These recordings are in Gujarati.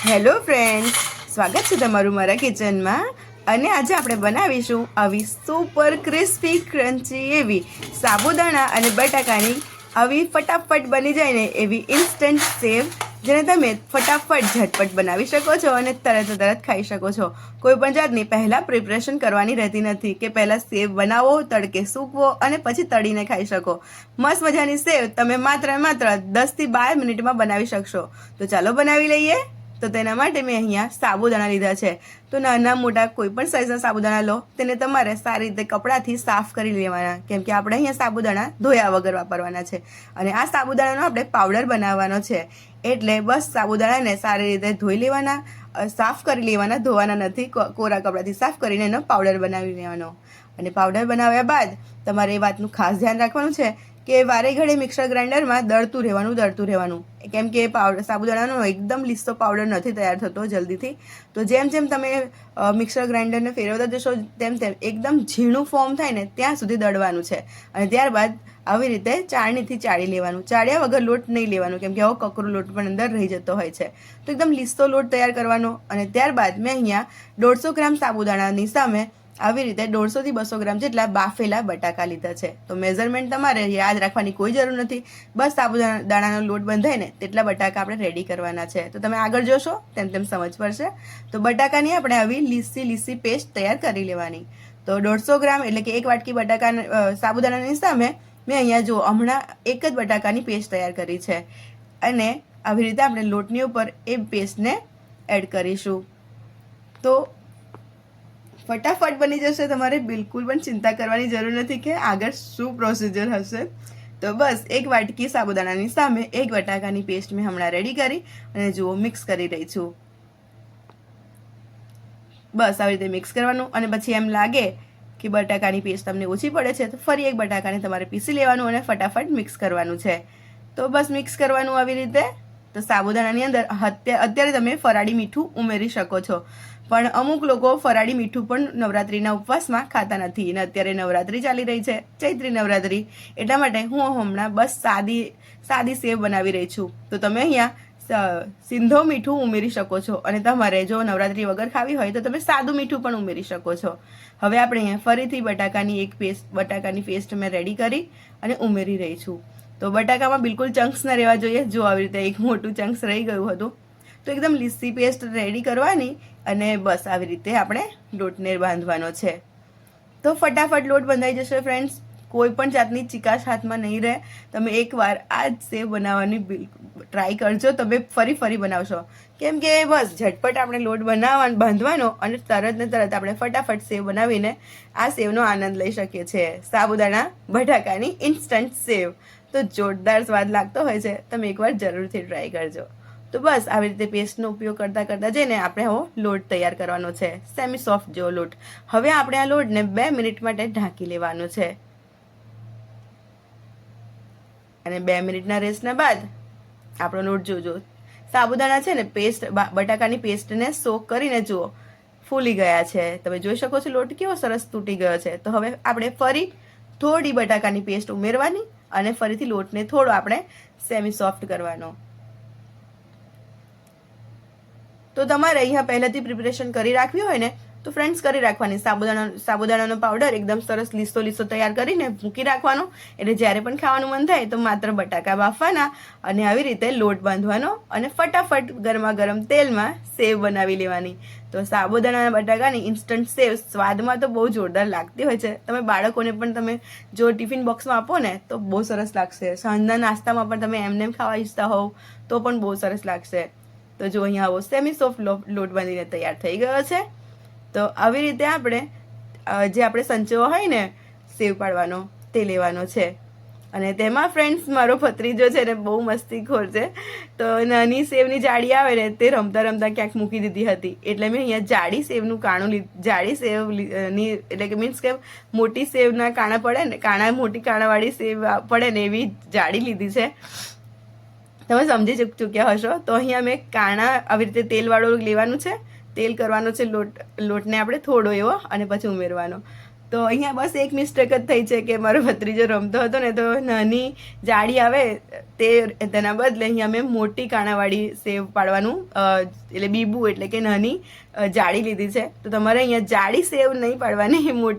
હેલો ફ્રેન્ડ્સ, સ્વાગત છે તમારું મારા કિચનમાં. અને આજે આપણે બનાવીશું આવી સુપર ક્રિસ્પી, ક્રન્ચી એવી સાબુદાણા અને બટાકાની આવી ફટાફટ બની જાય ને એવી ઇન્સ્ટન્ટ સેવ જેને તમે ફટાફટ ઝટપટ બનાવી શકો છો અને તરત તરત ખાઈ શકો છો. કોઈ પણ જાતની પહેલાં પ્રિપરેશન કરવાની રહેતી નથી કે પહેલાં સેવ બનાવો, તડકે સૂકવો અને પછી તળીને ખાઈ શકો. મસ્ત મજાની સેવ તમે માત્ર માત્ર દસથી બાર મિનિટમાં બનાવી શકશો. તો ચાલો બનાવી લઈએ. તો તેના માટે મેં અહીંયા સાબુદાણા લીધા છે. તો નાના મોટા કોઈ પણ સાઈઝના સાબુદાણા લો, તેને તમારે સારી રીતે કપડાથી સાફ કરી લેવાના. કેમ કે આપણે અહીંયા સાબુદાણા ધોયા વગર વાપરવાના છે. અને આ સાબુદાણાનો આપણે પાવડર બનાવવાનો છે. એટલે બસ સાબુદાણાને સારી રીતે ધોઈ લેવાના સાફ કરી લેવાના, ધોવાના નથી કોરા કપડાથી સાફ કરીને એનો પાવડર બનાવી લેવાનો. અને પાવડર બનાવ્યા બાદ તમારે એ વાતનું ખાસ ધ્યાન રાખવાનું છે કે વારે ઘડે મિક્સર ગ્રાઇન્ડરમાં દળતું રહેવાનું દળતું રહેવાનું. કેમ કે પાવડર સાબુદાણાનો એકદમ લીસ્સો પાવડર નથી તૈયાર થતો જલ્દીથી. તો જેમ જેમ તમે મિક્સર ગ્રાઇન્ડરને ફેરવતા જશો, તેમ તેમ એકદમ ઝીણું ફોર્મ થાય ને ત્યાં સુધી દળવાનું છે. અને ત્યારબાદ આવી રીતે ચાળણીથી ચાળી લેવાનું. ચાળ્યા વગર લોટ નહીં લેવાનું, કેમ કે આવો કકરો લોટ પણ અંદર રહી જતો હોય છે. તો એકદમ લીસ્સો લોટ તૈયાર કરવાનો. અને ત્યારબાદ મેં અહીંયા દોઢસો ગ્રામ સાબુદાણાની સામે આવી રીતે દોઢસોથી બસો ગ્રામ જેટલા બાફેલા બટાકા લીધા છે. તો મેઝરમેન્ટ તમારે યાદ રાખવાની કોઈ જરૂર નથી. બસ સાબુદાણા દાણાનો લોટ બંધાય ને તેટલા બટાકા આપણે રેડી કરવાના છે. તો તમે આગળ જોશો, તેમ તેમ સમજ પડશે. તો બટાકાની આપણે આવી લીસી લીસી પેસ્ટ તૈયાર કરી લેવાની. તો દોઢસો ગ્રામ એટલે કે એક વાટકી બટાકા સાબુદાણાની સામે મેં અહીંયા જો હમણાં એક જ બટાકાની પેસ્ટ તૈયાર કરી છે. અને આવી રીતે આપણે લોટની ઉપર એ પેસ્ટને એડ કરીશું. તો ફટાફટ બની જશે, તમારે બિલકુલ પણ ચિંતા કરવાની જરૂર નથી કે આગળ શું પ્રોસિજર હશે. તો બસ, એક વાટકી સાબુદાણાની સામે એક બટાકાની પેસ્ટ મેં હમણાં રેડી કરી અને જુઓ મિક્સ કરી રહી છું. બસ, આવી રીતે મિક્સ કરવાનું અને પછી એમ લાગે કે બટાકાની પેસ્ટ તમને ઓછી પડે છે, તો ફરી એક બટાકાને તમારે પીસી લેવાનું અને ફટાફટ મિક્સ કરવાનું છે. તો બસ મિક્સ કરવાનું આવી રીતે. તો સાબુદાણાની અંદર અત્યારે તમે ફરાળી મીઠું ઉમેરી શકો છો. પણ અમુક લોકો ફરાળી મીઠું પણ નવરાત્રિના ઉપવાસમાં ખાતા નથી. અને અત્યારે નવરાત્રિ ચાલી રહી છે. ચૈત્રી નવરાત્રિ. એટલા માટે હું હમણાં બસ સાદી સાદી સેવ બનાવી રહી છું. તો તમે અહીંયા સિંધો મીઠું ઉમેરી શકો છો. અને તમારે જો નવરાત્રી વગર ખાવી હોય તો તમે સાદું મીઠું પણ ઉમેરી શકો છો. હવે આપણે અહીંયા ફરીથી બટાકાની એક પેસ્ટ, બટાકાની પેસ્ટ મેં રેડી કરી અને ઉમેરી રહી છું. તો બટાકામાં બિલકુલ ચંક્સ ન રહેવા જોઈએ. જો આવી રીતે એક મોટું ચંક્સ રહી ગયું હતું તો એકદમ લીસી પેસ્ટ રેડી કરવાની અને બસ આવી રીતે આપણે લોટને બાંધવાનો છે. તો ફટાફટ લોટ બંધાઈ જશે ફ્રેન્ડ્સ કોઈ પણ જાતની ચિકાશ હાથમાં નહીં રહે. તમે એકવાર આ જ સેવ બનાવવાની ટ્રાય કરજો. તમે ફરી ફરી બનાવશો. કેમ કે બસ ઝટપટ આપણે લોટ બનાવવાનો, બાંધવાનો અને તરત ને તરત આપણે ફટાફટ સેવ બનાવીને આ સેવનો આનંદ લઈ શકીએ છીએ. સાબુદાણા બટાકાની ઇન્સ્ટન્ટ સેવ તો જોરદાર સ્વાદ લાગતો હોય છે. તમે એકવાર જરૂરથી ટ્રાય કરજો. તો બસ આવી રીતે પેસ્ટનો ઉપયોગ કરતાં કરતાં જઈને આપણે આવો લોટ તૈયાર કરવાનો છે. સેમી સોફ્ટ જેવો લોટ. હવે આપણે આ લોટને બે મિનિટ માટે ઢાંકી લેવાનો છે. અને બે મિનિટના રેસ્ટના બાદ આપણો લોટ જોજો. સાબુદાણા છે ને પેસ્ટ બટાકાની પેસ્ટને સોક કરીને જુઓ. ફૂલી ગયા છે. તમે જોઈ શકો છો લોટ કેવો સરસ તૂટી ગયો છે. તો હવે આપણે ફરી થોડી બટાકાની પેસ્ટ ઉમેરવાની અને ફરીથી લોટને થોડો આપણે સેમી સોફ્ટ કરવાનો. તો તમારે અહીંયા પહેલાંથી પ્રિપરેશન કરી રાખવી હોય ને, તો ફ્રેન્ડ્સ કરી રાખવાની. સાબુદાણા, સાબુદાણાનો પાવડર એકદમ સરસ લીસો લીસો તૈયાર કરીને મૂકી રાખવાનો. એટલે જ્યારે પણ ખાવાનું મન થાય તો માત્ર બટાકા બાફવાના અને આવી રીતે લોટ બાંધવાનો અને ફટાફટ ગરમા ગરમ તેલમાં સેવ બનાવી લેવાની. તો સાબુદાણાના બટાકાની ઇન્સ્ટન્ટ સેવ સ્વાદમાં તો બહુ જોરદાર લાગતી હોય છે. તમે બાળકોને પણ તમે જો ટિફિન બોક્સમાં આપો ને, તો બહુ સરસ લાગશે. સાંજના નાસ્તામાં પણ તમે એમને એમ ખાવા ઈચ્છતા હોવ તો પણ બહુ સરસ લાગશે. તો જો અહીંયા આવો સેમી સોફ્ટ લોટ બાંધીને તૈયાર થઈ ગયો છે. તો આવી રીતે આપણે જે આપણે સંચો હોય ને સેવ પાડવાનો, તે લેવાનો છે. અને તેમાં ફ્રેન્ડ્સ મારો ભત્રીજો છે ને, બહુ મસ્તીખોર છે. તો નાની સેવની જાળી આવે ને, તે રમતા રમતા ક્યાંક મૂકી દીધી હતી. એટલે મેં અહીંયા જાડી સેવનું કાણું જાડી સેવ એટલે કે મીન્સ કે મોટી સેવના કાણા પડે ને, કાણા, મોટી કાણાવાળી સેવ પડે ને એવી જાડી લીધી છે. તમે સમજી ચૂક- ચૂક્યા હશો. તો અહીંયા મેં કાણા આવી રીતે તેલવાળું લેવાનું છે. તેલ કરવાનો છે લોટ લોટને આપણે થોડો એવો અને પછી ઉમેરવાનો. તો અહીંયા બસ એક મિસ્ટેક જ થઈ છે કે મારો ભત્રીજો રમતો હતો ને તો નાની જાળી આવે તે તેના બદલે અહીંયા મેં મોટી કાણાવાળી સેવ પાડવાનું એટલે બીબુ એટલે કે નાની જાળી લીધી છે. તો તમારે અહીંયા જાડી સેવ નહીં પાડવાની મોટ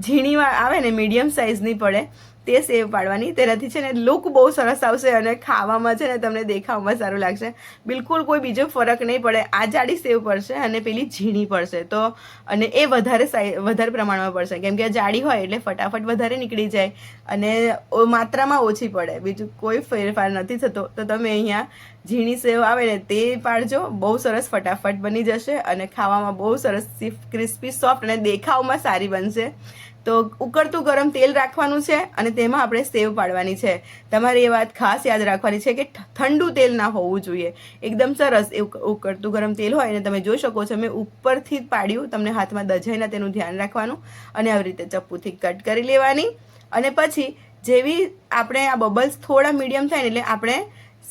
ઝીણી આવે ને, મીડિયમ સાઇઝની પડે. તે સેવ પાડવાની. તેનાથી છે ને લુક બહુ સરસ આવશે અને ખાવામાં છે ને તમને દેખાવામાં સારું લાગશે. બિલકુલ કોઈ બીજો ફરક નહીં પડે. આ જાડી સેવ પડશે અને પેલી ઝીણી પડશે. તો અને એ વધારે વધારે પ્રમાણમાં પડશે. કેમ કે આ જાડી હોય એટલે ફટાફટ વધારે નીકળી જાય અને માત્રામાં ઓછી પડે. બીજું કોઈ ફેરફાર નથી થતો. તો તમે અહીંયા ઝીણી સેવ આવે ને તે પાડજો. બહુ સરસ ફટાફટ બની જશે અને ખાવામાં બહુ સરસ ક્રિસ્પી સોફ્ટ અને દેખાવમાં સારી બનશે. તો ઉકળતું ગરમ તેલ રાખવાનું છે અને તેમાં આપણે સેવ પાડવાની છે. તમારે એ વાત ખાસ યાદ રાખવાની છે કે ઠંડુ તેલ ના હોવું જોઈએ. એકદમ સરસ એવું ઉકળતું ગરમ તેલ હોય અને તમે જોઈ શકો છો મેં ઉપરથી પાડ્યું, તમને હાથમાં દજાઈને તેનું ધ્યાન રાખવાનું અને આવી રીતે ચપ્પુથી કટ કરી લેવાની. અને પછી જેવી આપણે આ બબલ્સ થોડા મીડિયમ થાય ને એટલે આપણે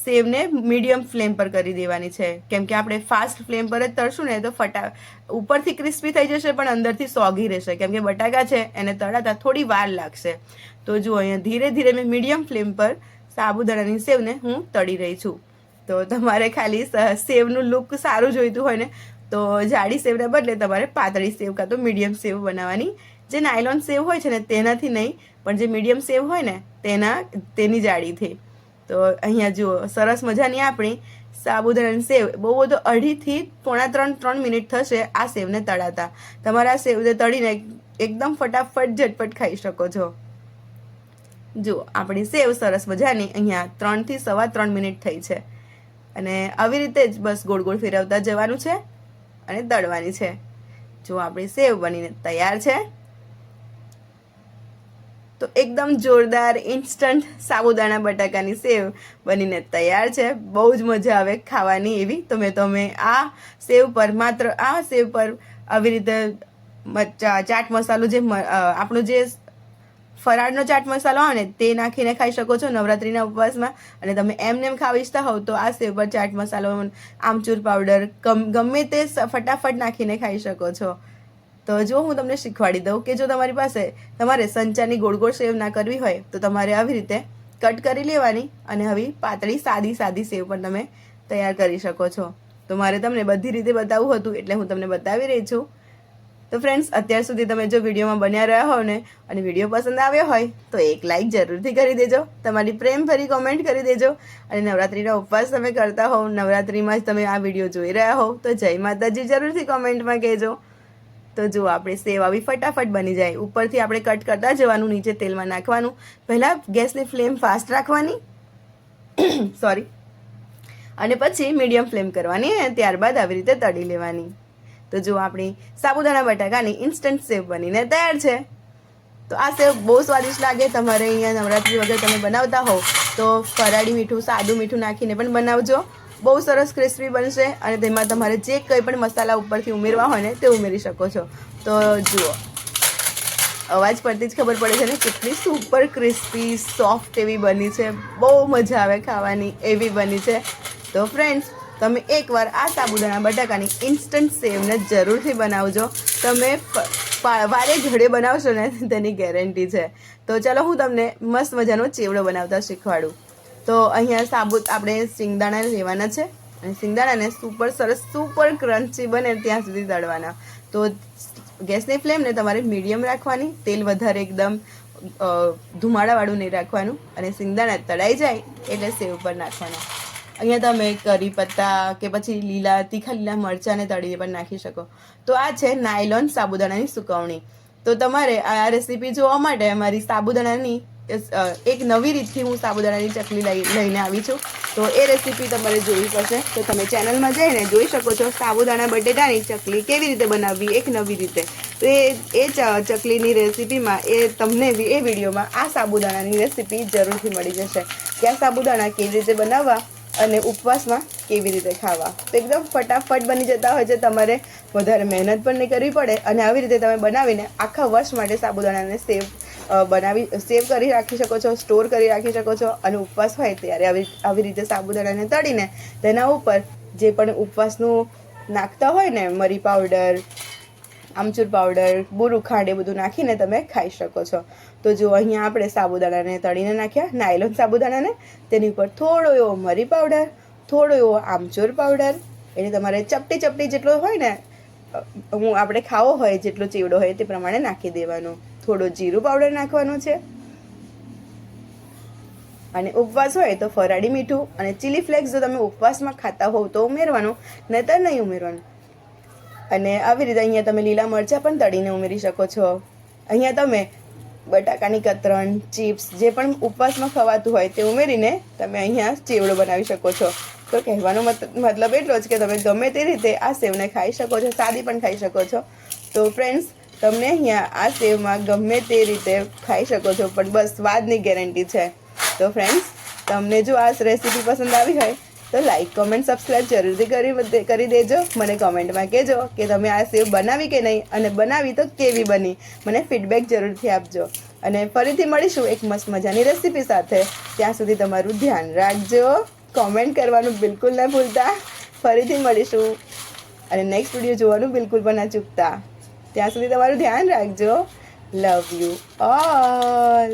સેવને મીડિયમ ફ્લેમ પર કરી દેવાની છે. કેમ કે આપણે ફાસ્ટ ફ્લેમ પર જ તળશું ને તો ફટા, ઉપરથી ક્રિસ્પી થઈ જશે પણ અંદરથી સોગી રહેશે. કેમ કે બટાકા છે, એને તળાતા થોડી વાર લાગશે. તો જુઓ, અહીંયા ધીરે ધીરે મેં મીડિયમ ફ્લેમ પર સાબુદાણાની સેવને હું તળી રહી છું. તો તમારે ખાલી સેવનું લુક સારું જોઈતું હોય ને, તો જાડી સેવને બદલે તમારે પાતળી સેવ કાં તો મીડિયમ સેવ બનાવવાની. જે નાયલોન સેવ હોય છે ને, તેનાથી નહીં, પણ જે મીડિયમ સેવ હોય ને, તેના, તેની જાડીથી. તો અહીંયા જુઓ, સરસ મજાની આપણી સાબુદાણાની સેવ. બહુ બધો અઢીથી પોણા ત્રણ ત્રણ મિનિટ થશે આ સેવને તળાતા. તમારા સેવને તળીને એકદમ ફટાફટ, ઝટપટ ખાઈ શકો છો. જુઓ, આપણી સેવ સરસ મજાની અહીંયા ત્રણથી સવા ત્રણ મિનિટ થઈ છે. અને આવી રીતે જ બસ ગોળ ગોળ ફેરવતા જવાનું છે અને તળવાની છે. જો આપણી સેવ બનીને તૈયાર છે. તો એકદમ જોરદાર ઇન્સ્ટન્ટ સાબુદાણા, બટાકાની સેવ બનીને તૈયાર છે. બહુ જ મજા આવે ખાવાની એવી. તો મેં તમે આ સેવ પર માત્ર, આ સેવ પર આવી રીતે ચાટ મસાલો જે આપણો જે ફરાળનો ચાટ મસાલો આવે ને, તે નાખીને ખાઈ શકો છો નવરાત્રિના ઉપવાસમાં. અને તમે એમને એમ ખાવા ઈચ્છતા હોવ તો આ સેવ પર ચાટ મસાલો, આમચૂર પાવડર, ગમે તે ફટાફટ નાખીને ખાઈ શકો છો. તો જો હું તમને શીખવાડી દઉં કે જો તમારી પાસે તમારે સંચારની ગોળ ગોળ સેવ ના કરવી હોય, તો તમારે આવી રીતે કટ કરી લેવાની અને હવે પાતળી, સાદી સાદી સેવ પણ તમે તૈયાર કરી શકો છો. તો મારે તમને બધી રીતે બતાવવું હતું એટલે હું તમને બતાવી રહી છું. તો ફ્રેન્ડ્સ અત્યાર સુધી તમે જો વિડીયોમાં બન્યા રહ્યા હોવ ને અને વીડિયો પસંદ આવ્યો હોય, તો એક લાઈક જરૂરથી કરી દેજો. તમારી પ્રેમ ભરી કોમેન્ટ કરી દેજો. અને નવરાત્રિનો ઉપવાસ તમે કરતા હોવ, નવરાત્રિમાં જ તમે આ વીડિયો જોઈ રહ્યા હોવ, તો જય માતાજી જરૂરથી કોમેન્ટમાં કહેજો. તો જુઓ આપણે સેવ આવી ફટાફટ બની જાય. ઉપરથી આપણે કટ કરતા જવાનું, નીચે તેલમાં નાખવાનું. પહેલાં ગેસની ફ્લેમ ફાસ્ટ રાખવાની. સોરી અને પછી મીડિયમ ફ્લેમ કરવાની અને ત્યારબાદ આવી રીતે તળી લેવાની. તો જો આપણી સાબુદાણા, બટાકાની ઇન્સ્ટન્ટ સેવ બનીને તૈયાર છે. તો આ સેવ બહુ સ્વાદિષ્ટ લાગે. તમારે અહીંયા નવરાત્રી વગર તમે બનાવતા હો તો ફરાળી મીઠું, સાદું મીઠું નાખીને પણ બનાવજો. બહુ સરસ ક્રિસ્પી બનશે અને તેમાં તમારે જે કંઈ પણ મસાલા ઉપરથી ઉમેરવા હોય ને તે ઉમેરી શકો છો. તો જુઓ. અવાજ પરથી જ ખબર પડે છે ને કેટલી સુપર ક્રિસ્પી સોફ્ટ એવી બની છે. બહુ મજા આવે ખાવાની એવી બની છે. તો ફ્રેન્ડ્સ તમે એકવાર આ સાબુદાણા બટાકાની ઇન્સ્ટન્ટ સેવને જરૂરથી બનાવજો. તમે વારે ઘડે બનાવશો ને તેની ગેરંટી છે. તો ચાલો હું તમને મસ્ત મજાનો ચેવડો બનાવતા શીખવાડું. તો અહીંયા સાબુત આપણે સિંગદાણા લેવાના છે અને સિંગદાણાને સુપર સરસ, સુપર ક્રન્ચી બને ત્યાં સુધી તળવાના. તો ગેસની ફ્લેમને તમારે મીડિયમ રાખવાની, તેલ વધારે એકદમ ધુમાડાવાળું નહીં રાખવાનું અને સિંગદાણા તળાઈ જાય એટલે સેવ પર નાખવાના. અહીંયા તમે કરી પત્તા કે પછી લીલા, તીખા લીલા મરચાંને તળીને પણ નાખી શકો. તો આ છે નાયલોન સાબુદાણાની સુકવણી. તો તમારે આ રેસીપી જોવા માટે અમારી સાબુદાણાની એક નવી રીતથી હું સાબુદાણાની ચકલી લઈ, લઈને આવી છું. તો એ રેસીપી તમારે જોવી પડશે. તો તમે ચેનલમાં જઈને જોઈ શકો છો સાબુદાણા બટેટાની ચકલી કેવી રીતે બનાવવી, એક નવી રીતે. તો એ એ ચકલીની રેસીપીમાં એ તમને એ વિડીયોમાં આ સાબુદાણાની રેસીપી જરૂરથી મળી જશે. કે આ સાબુદાણા કેવી રીતે બનાવવા અને ઉપવાસમાં કેવી રીતે ખાવા. તો એકદમ ફટાફટ બની જતા હોય છે તમારે. વધારે મહેનત પણ નહીં કરવી પડે. અને આવી રીતે તમે બનાવીને આખા વર્ષ માટે સાબુદાણાને સેવ બનાવી સેવ કરી રાખી શકો છો સ્ટોર કરી રાખી શકો છો અને ઉપવાસ હોય ત્યારે આવી આવી રીતે સાબુદાણાને તળીને તેના ઉપર જે પણ ઉપવાસનું નાખતા હોય ને, મરી પાવડર આમચૂર પાવડર બુરું ખાંડ એ બધું નાખીને તમે ખાઈ શકો છો. તો જો અહીંયા આપણે સાબુદાણાને તળીને નાખ્યા, નાયલોન સાબુદાણાને, તેની ઉપર થોડો એવો મરી પાવડર થોડો એવો આમચૂર પાવડર એટલે તમારે ચપટી ચપટી જેટલો હોય ને હું આપણે ખાવો હોય, જેટલો ચીવડો હોય તે પ્રમાણે નાખી દેવાનો. થોડો જીરું પાવડર નાખવાનો છે. અને ઉપવાસ હોય તો ફરાળી મીઠું અને ચીલી ફ્લેક્સ જો તમે ઉપવાસમાં ખાતા હોવ તો ઉમેરવાનું, નહીતર નહીં ઉમેરવાનું. અને આવી રીતે અહીંયા તમે લીલા મરચાં પણ તળીને ઉમેરી શકો છો. અહીંયા તમે બટાકાની કતરણ, ચિપ્સ, જે પણ ઉપવાસમાં ખવાતું હોય તે ઉમેરીને તમે અહીંયા ચેવડો બનાવી શકો છો. તો કહેવાનો મત- મતલબ એટલો જ કે તમે ગમે તે રીતે આ સેવને ખાઈ શકો છો, સાદી પણ ખાઈ શકો છો. તો ફ્રેન્ડ્સ તમને અહીંયા આ સેવમાં ગમે તે રીતે ખાઈ શકો છો, પણ બસ સ્વાદની ગેરંટી છે. તો ફ્રેન્ડ્સ તમને જો આ રેસીપી પસંદ આવી હોય, તો લાઈક કોમેન્ટ સબસ્ક્રાઈબ જરૂરથી કરી કરી દેજો. મને કોમેન્ટમાં કહેજો કે તમે આ સેવ બનાવી કે નહીં, અને બનાવી તો કેવી બની? મને ફીડબેક જરૂરથી આપજો. અને ફરીથી મળીશું એક મસ્ત મજાની રેસીપી સાથે. ત્યાં સુધી તમારું ધ્યાન રાખજો. કોમેન્ટ કરવાનું બિલકુલ ના ભૂલતા. ફરીથી મળીશું. અને નેક્સ્ટ વીડિયો જોવાનું બિલકુલ પણ ના ચૂકતા. ત્યાં સુધી તમારું ધ્યાન રાખજો. Love you all